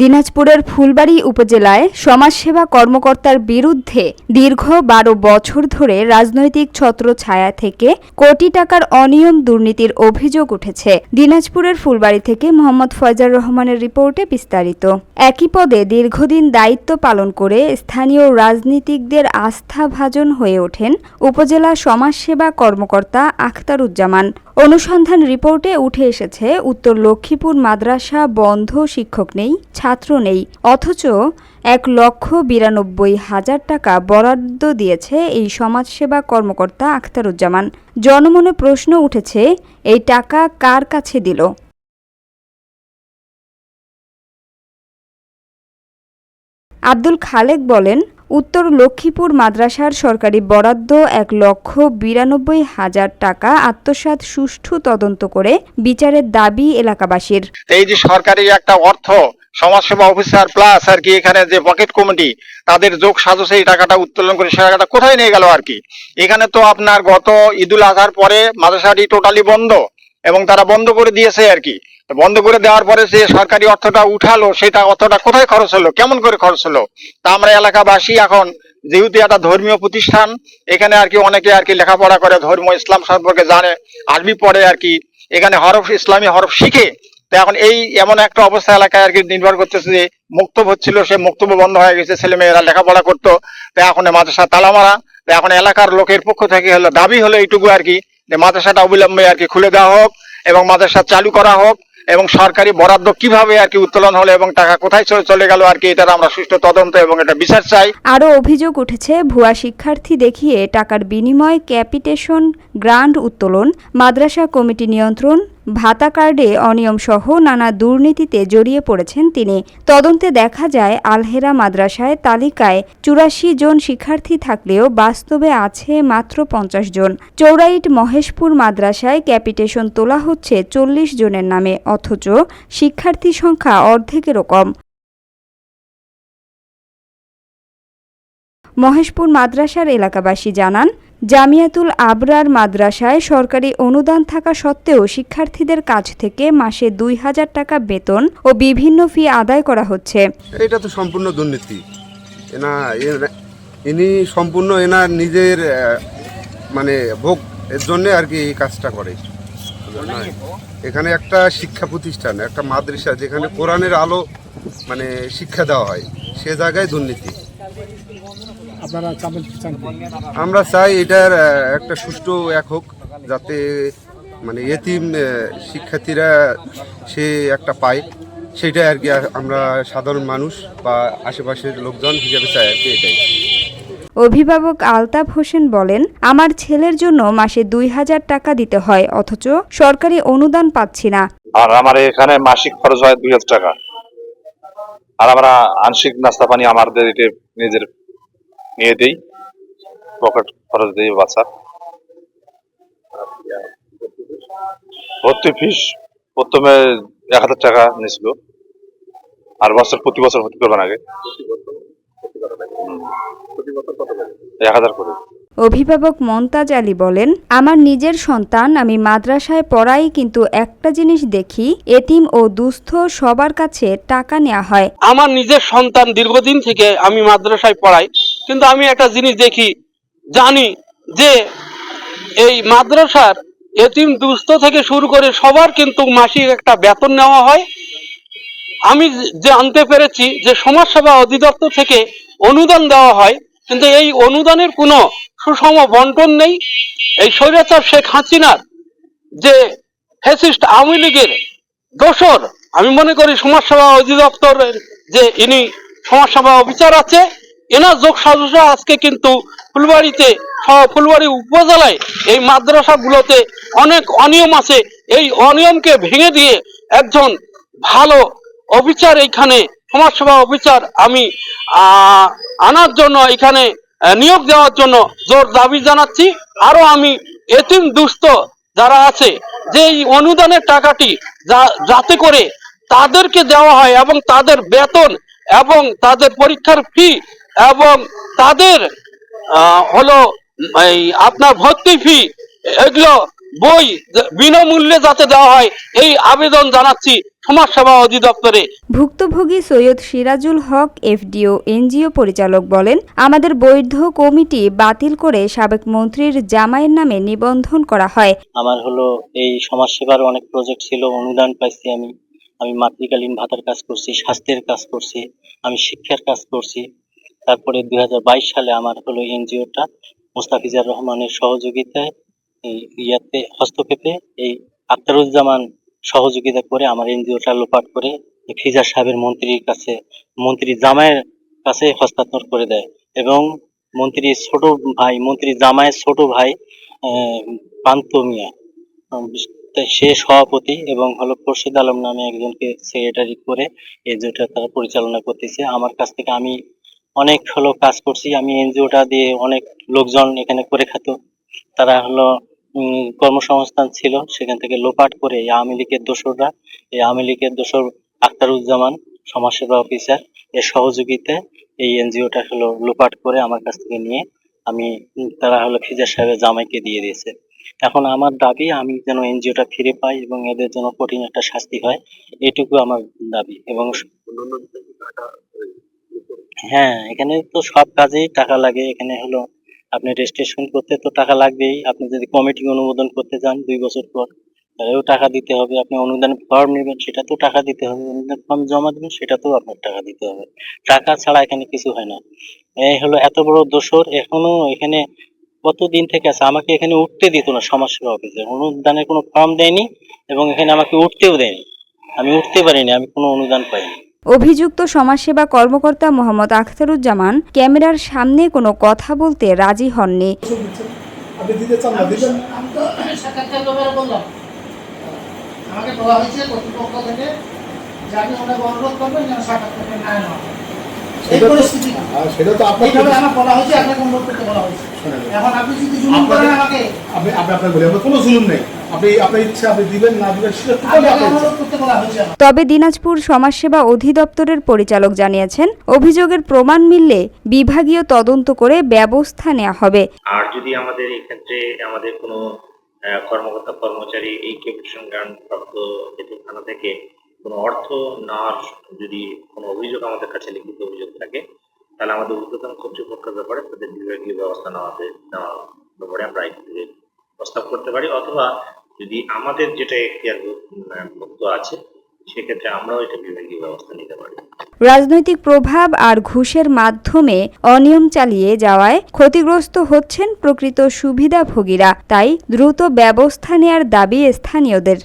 দিনাজপুরের ফুলবাড়ী উপজেলায় সমাজসেবা কর্মকর্তার বিরুদ্ধে দীর্ঘ বারো বছর ধরে রাজনৈতিক ছত্র ছায়া থেকে কোটি টাকার অনিয়ম দুর্নীতির অভিযোগ উঠেছে। দিনাজপুরের ফুলবাড়ি থেকে মোহাম্মদ ফয়জার রহমানের রিপোর্টে বিস্তারিত। একই পদে দীর্ঘদিন দায়িত্ব পালন করে স্থানীয় রাজনীতিকদের আস্থাভাজন হয়ে ওঠেন উপজেলা সমাজসেবা কর্মকর্তা আখতারুজ্জামান। অনুসন্ধান রিপোর্টে উঠে এসেছে, উত্তর লক্ষ্মীপুর মাদ্রাসা বন্ধ, শিক্ষক নেই ছাত্র নেই, অথচ এক লক্ষ বিরানব্বই হাজার টাকা বরাদ্দ দিয়েছে এই সমাজসেবা কর্মকর্তা আখতারুজ্জামান। জনমনে প্রশ্ন উঠেছে, এই টাকা কার কাছে দিল? আব্দুল খালেক বলেন, উত্তর লক্ষ্মীপুর মাদ্রাসার সরকারি বরাদ্দ এক লক্ষ বিরানব্বই হাজার টাকা আত্মসাৎ সুষ্ঠু তদন্ত করে বিচারের দাবি এলাকাবাসীর। এই যে সরকারি একটা অর্থ সমাজসেবা অফিসার প্লাস আর কি এখানে যে পকেট কমিটি তাদের যোগ সাজসে এই টাকাটা উত্তোলন করে, সে টাকাটা কোথায় নিয়ে গেল আর কি? এখানে তো আপনার গত ঈদুল আজহার পরে মাদ্রাসাটি টোটালি বন্ধ এবং তারা বন্ধ করে দিয়েছে আর কি। বন্ধ করে দেওয়ার পরে যে সরকারি অর্থটা উঠালো, সেটা অর্থটা কোথায় খরচ হলো, কেমন করে খরচ হলো? তা আমরা এলাকাবাসী এখন, যেহেতু একটা ধর্মীয় প্রতিষ্ঠান, এখানে আর কি অনেকে আর কি লেখাপড়া করে ধর্ম ইসলাম সম্পর্কে জানে, আরবি পড়ে আর কি। এখানে হরফ, ইসলামী হরফ শিখে তো এখন এই এমন একটা অবস্থা এলাকায় আর কি নির্ভর করতেছে যে মুক্তব হচ্ছিল, সে মুক্তব বন্ধ হয়ে গেছে ছেলে মেয়েরা লেখাপড়া করতো। তো এখন মাদ্রাসা তালা মারা তো এখন এলাকার লোকের পক্ষ থেকে হলো, দাবি হলো এইটুকু আর কি, যে মাদ্রাসাটা অবিলম্বে আর কি খুলে দেওয়া হোক এবং মাদ্রাসা চালু করা হোক এবং সরকারি বরাদ্দ কীভাবে আর কি উত্তোলন হলো এবং টাকা কোথায় চলে- গেল আর কি, এটার আমরা সুষ্ঠু তদন্ত এবং এটা বিচার চাই। আরও অভিযোগ উঠেছে, ভুয়া শিক্ষার্থী দেখিয়ে টাকার বিনিময়, ক্যাপিটেশন, গ্রান্ট উত্তোলন, মাদ্রাসা কমিটি নিয়ন্ত্রণ ভাতা কার্ডে অনিয়ম সহ নানা দুর্নীতিতে জড়িয়ে পড়েছেন তিনি। তদন্তে দেখা যায়, আলহেরা মাদ্রাসায় তালিকায় চুরাশি জন শিক্ষার্থী থাকলেও বাস্তবে আছে মাত্র পঞ্চাশ জন। চৌরাইট মহেশপুর মাদ্রাসায় ক্যাপিটেশন তোলা হচ্ছে চল্লিশ জনের নামে, অথচ শিক্ষার্থী সংখ্যা অর্ধেকেরও কম। মহেশপুর মাদ্রাসার এলাকাবাসী জানান জামিয়াতুল আবরার মাদ্রাসায় সরকারি অনুদান থাকা সত্ত্বেও শিক্ষার্থীদের কাছ থেকে মাসে দুই হাজার টাকা বেতন ও বিভিন্ন ফি আদায় করা হচ্ছে। এটা তো সম্পূর্ণ দুর্নীতি। এনা এনা- ইনি সম্পূর্ণ এনার নিজের মানে ভোগ এর জন্য আর কি এই কাজটা করে। এখানে একটা শিক্ষা প্রতিষ্ঠান একটা মাদ্রাসা যেখানে কোরআনের আলো মানে শিক্ষা দেওয়া হয়। সে জায়গায় দুর্নীতি। আপনারা চাপেন চান আমরা চাই এটার একটা সুষ্ঠু এক হোক যাতে মানে এতিম আহ, শিক্ষার্থীরা সে একটা পায়। সেটাই আর কি আমরা সাধারণ মানুষ বা আশেপাশের লোকজন হিসেবে চাই আর কি এটাই। অভিভাবক আলতাফ হোসেন বলেন আমার ছেলের জন্য মাসে দুই হাজার টাকা দিতে হয় অথচ সরকারি অনুদান পাচ্ছি না। আর আমার এখানে মাসিক খরচ হয় দুই হাজার টাকা। আর আমরা আংশিক নাস্তা পানি আমাদের এটা নিজের নিয়ে দিই পকেট খরচ দিই বাচ্চা ভর্তি ফিস প্রথমে এক হাজার টাকা নিয়েছিল আর বছর প্রতি বছর ভর্তি করবেন আগে। এক হাজার করে। অভিভাবক মন্তাজ আলী বলেন আমার নিজের সন্তান আমি মাদ্রাসায় পড়াই কিন্তু একটা জিনিস দেখি এতিম ও দুস্থ সবার কাছে টাকা নেওয়া হয়। আমার নিজের সন্তান দীর্ঘদিন থেকে আমি মাদ্রাসায় পড়াই। কিন্তু আমি একটা জিনিস দেখি, জানি যে এই মাদ্রাসার এতিম দুস্থ থেকে শুরু করে সবার কিন্তু মাসিক একটা বেতন নেওয়া হয়। আমি জানতে পেরেছি যে সমাজসেবা অধিদপ্তর থেকে অনুদান দেওয়া হয়, কিন্তু এই অনুদানের কোনো সুষম বন্টন নেই। এই স্বৈরাচার শেখ হাসিনার যে ফ্যাসিস্ট আওয়ামী লীগের দোসর আমি মনে করি সমাজসেবা অধিদপ্তরের যে ইনি সমাজসেবা অফিসার আছে এনার যোগ সাজসা আজকে কিন্তু ফুলবাড়িতে ফুলবাড়ি উপজেলায় এই মাদ্রাসাগুলোতে অনেক অনিয়ম আছে। এই অনিয়মকে ভেঙে দিয়ে একজন ভালো অফিসার এইখানে, সমাজসেবা অফিসার আমি আনার জন্য এখানে নিয়োগ দেওয়ার জন্য জোর দাবি জানাচ্ছি। আরও আমি এতিম দুস্থ যারা আছে, যে এই অনুদানের টাকাটি যাতে করে তাদেরকে দেওয়া হয় এবং তাদের বেতন এবং তাদের পরীক্ষার ফি এবং তাদের আহ, হলো এই আপনার ভর্তি ফি এগুলো বই বিনামূল্যে যাতে দেওয়া হয় এই আবেদন জানাচ্ছি সমাজসেবা অধিদপ্তরে। ভুক্তভোগী সৈয়দ সিরাজুল হক এফডিও এনজিও পরিচালক বলেন আমাদের বৈধ কমিটি বাতিল করে সাবেক মন্ত্রীর জামাইয়ের নামে নিবন্ধন করা হয়। আমার হলো এই সমাজসেবার অনেক প্রজেক্ট ছিল অনুদান পাইছি আমি। আমি মাতৃকালীন ভাতার কাজ করছি স্বাস্থ্যের কাজ করছি আমি শিক্ষার কাজ করছি। তারপরে দুই হাজার বাইশ সালে আমার হলো এনজিওটা মোস্তাফিজার রহমানের সহযোগিতায় এই ইয়াতে হস্তক্ষেপে এই আখতারুজ্জামান সহযোগিতা করে আমার এনজিওটা লোপাট করে এই ফিজা সাহেবের মন্ত্রীর কাছে, মন্ত্রী জামাইয়ের কাছে হস্তান্তর করে দেয় এবং মন্ত্রীর ছোট ভাই, মন্ত্রী জামাইয়ের ছোট ভাই পান্ত মিয়া সে সভাপতি এবং হলো খোরশেদ আলম নামে একজনকে সেক্রেটারি করে এনজিওটা তারা পরিচালনা করতেছে। আমার কাছ থেকে আমি অনেক হলো কাজ করছি। আমি এনজিওটা দিয়ে অনেক লোকজন এখানে করে খেত। তারা হলো কর্মসংস্থান ছিল। সেখান থেকে লোপাট করে এই আওয়ামী লীগের দোসররা, এই আওয়ামী লীগের দোসর আখতারুজ্জামান, সমাজসেবা অফিসার এর সহযোগিতায় এই এনজিওটা হলো লোপাট করে আমার কাছ থেকে নিয়ে আমি তারা হলো ফিজা সাহেবের জামাইকে দিয়ে দিয়েছে। এখন আমার দাবি, আমি যেন এনজিওটা ফিরে পাই এবং এদের যেন কঠিন একটা শাস্তি হয়, এটুকু আমার দাবি এবং হ্যাঁ এখানে তো সব কাজেই টাকা লাগে। এখানে হলো আপনি রেজিস্ট্রেশন করতে তো টাকা লাগবেই। আপনি যদি কমিটি অনুমোদন করতে যান দুই বছর পর, তাহলেও টাকা দিতে হবে। আপনি অনুদান ফর্ম নেবেন সেটাতেও টাকা দিতে হবে। অনুদান ফর্ম জমা দেবেন, সেটাতেও আপনার টাকা দিতে হবে। টাকা ছাড়া এখানে কিছু হয় না। এই হলো এত বড় দোষর। এখনও এখানে কতদিন থেকে আছে? আমাকে এখানে উঠতে দিত না সমাজসেবা অফিসে। অনুদানের কোনো ফর্ম দেয়নি এবং এখানে আমাকে উঠতেও দেয়নি। আমি উঠতে পারিনি, আমি কোনো অনুদান পাইনি। অভিযুক্ত সমাজসেবা কর্মকর্তা মোহাম্মদ আখতারুজ্জামান ক্যামেরার সামনে কোনো কথা বলতে রাজি হননি আমাকে বলা হয়েছে কর্তৃপক্ষ থেকে যে আমি ওনাকে অনুরোধ করবেন যেন না হয়। এই পরিস্থিতি। সেটা তো আপনার আমার বলা হয়েছে আপনাকে অনুরোধ করতে বলা হয়েছে। এখন আপনি যদি জুলুম করেন আমাকে আপনি আপনি আপনার বলি আপনার কোনো জুলুম নেই। আপনি আপনার ইচ্ছা আপনি দিবেন না দিবেন সেটা টোটালি আপনাকে আপনার ইচ্ছা। অনুরোধ করতে বলা হয়েছে আমার তবে দিনাজপুর সমাজসেবা অধিদপ্তরের পরিচালক জানিয়েছেন অভিযোগের প্রমাণ মিললে বিভাগীয় তদন্ত করে ব্যবস্থা নেওয়া হবে। আর যদি আমাদের এই ক্ষেত্রে আমাদের কোনো কর্মকর্তা কর্মচারী এই কেপিটেশন গ্রান্ট প্রাপ্ত থানা থেকে কোনো অর্থ নেওয়ার যদি কোনো অভিযোগ আমাদের কাছে লিখিত অভিযোগ থাকে, তাহলে আমাদের ঊর্ধ্বতন কর্তৃপক্ষের ব্যাপারে তাদের বিভাগীয় ব্যবস্থা নেওয়াতে নেওয়ার ব্যাপারে আমরা প্রস্তাব করতে পারি। অথবা যদি আমাদের যেটা এখতিয়ার মুক্ত আছে, সেক্ষেত্রে আমরাও এটা বিভাগীয় ব্যবস্থা নিতে পারি। রাজনৈতিক প্রভাব আর ঘুষের মাধ্যমে অনিয়ম চালিয়ে যাওয়ায় ক্ষতিগ্রস্ত হচ্ছেন প্রকৃত সুবিধাভোগীরা, তাই দ্রুত ব্যবস্থা নেয়ার দাবি স্থানীয়দের।